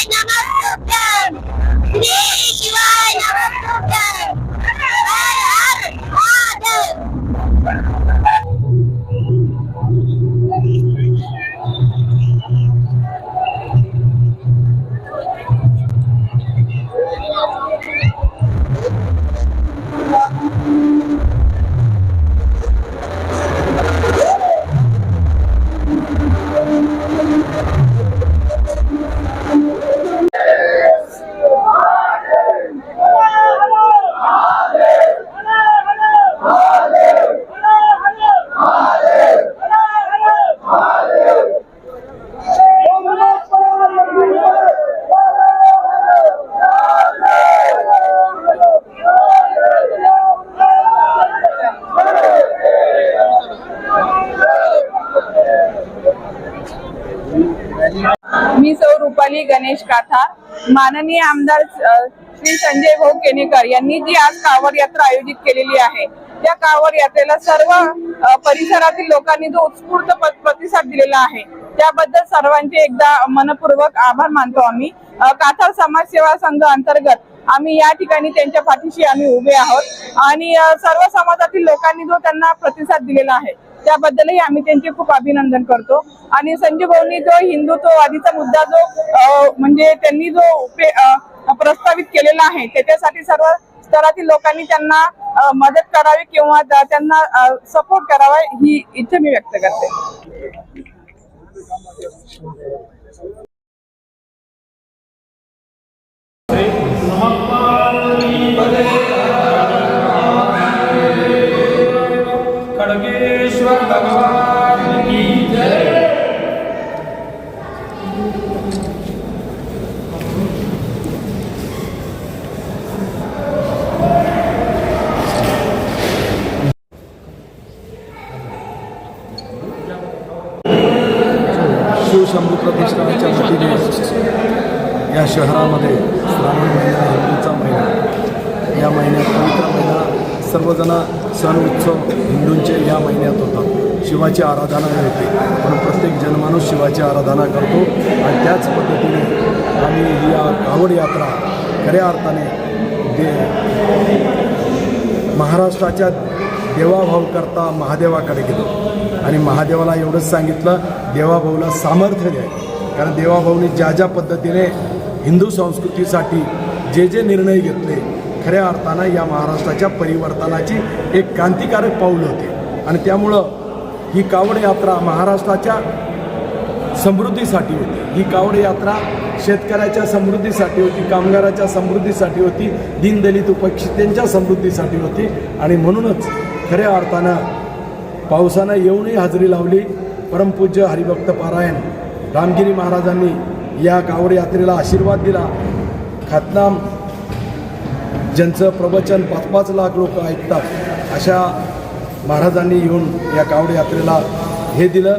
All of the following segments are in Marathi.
Ay, naman! सौ गणेश काथा माननीय आमदार श्री संजय भाऊ केनेकर यांनी जी आज कावड यात्रा आयोजित केलेली आहे. त्या कावड यात्रेला सर्व परिसरातील लोकांनी जो उत्स्फूर्त प्रतिसाद दिलेला आहे त्याबद्दल सर्वांचे एकदा मनपूर्वक आभार मानतो आम्ही. काथार समाज सेवा संघ अंतर्गत आम्ही या ठिकाणी त्यांच्या पाठीशी आम्ही उभे आहोत. आणि सर्व समाजातील लोकांनी जो त्यांना प्रतिसाद दिलेला आहे त्याबद्दलही आम्ही त्यांचे खूप अभिनंदन करतो. आणि संजय भाऊंनी जो हिंदुत्ववादीचा मुद्दा जो म्हणजे त्यांनी जो प्रस्तावित केलेला आहे त्याच्यासाठी सर्व स्तरातील लोकांनी त्यांना मदत करावी किंवा त्यांना सपोर्ट करावा ही इच्छा मी व्यक्त करते. खड़गेश्वर शंभू प्रतिष्ठानच्या वतीने या शहरामध्ये श्रावण महिना हिंदूचा महिना. या महिन्यात पवित्र महिना सर्वजण सण उत्सव हिंदूंचे या महिन्यात होतात. शिवाची आराधना मिळते पण प्रत्येक जनमाणूस शिवाची आराधना करतो. आणि त्याच पद्धतीने आम्ही ही या कावड यात्रा खऱ्या अर्थाने दे महाराष्ट्राच्या देवाभाव करता महादेवाकडे गेलो. आणि महादेवाला एवढंच सांगितलं देवाभाऊला सामर्थ्य द्या कारण देवाभाऊने ज्या ज्या पद्धतीने हिंदू संस्कृतीसाठी जे जे निर्णय घेतले खऱ्या अर्थानं या महाराष्ट्राच्या परिवर्तनाची एक क्रांतिकारक पाऊल होते. आणि त्यामुळं ही कावड यात्रा महाराष्ट्राच्या समृद्धीसाठी होती. ही कावड यात्रा शेतकऱ्याच्या समृद्धीसाठी होती कामगाराच्या समृद्धीसाठी होती दीनदलित उपेक्षितांच्या समृद्धीसाठी होती. आणि म्हणूनच खऱ्या अर्थानं पावसानं येऊनही हजेरी लावली. परमपूज्य हरिभक्त पारायण. रामगिरी महाराजांनी या कावड यात्रेला आशीर्वाद दिला. खतनाम ज्यांचं प्रवचन पाच पाच लाख लोक ऐकतात अशा महाराजांनी येऊन या कावड यात्रेला हे दिलं.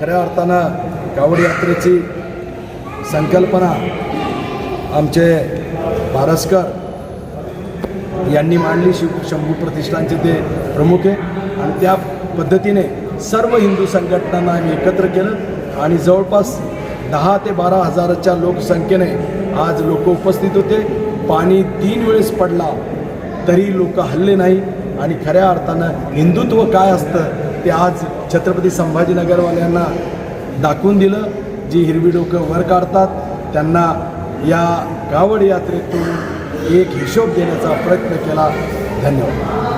खऱ्या अर्थानं कावड यात्रेची संकल्पना आमचे भारस्कर यांनी मांडली. शिव शंभू प्रतिष्ठानचे ते प्रमुख आहे. आणि त्या पद्धतीने सर्व हिंदू संघटनांना आम्ही एकत्र केलं आणि जवळपास दहा ते बारा हजाराच्या लोकसंख्येने आज लोक उपस्थित होते. पाणी तीन वेळेस पडला तरी लोक हल्ले नाही. आणि खऱ्या अर्थानं हिंदुत्व काय असतं ते आज छत्रपती संभाजीनगरवाल्यांना दाखवून दिलं. जी हिरवी डोकं वर काढतात त्यांना या कावड यात्रेतून एक हिशोब देण्याचा प्रयत्न केला. धन्यवाद.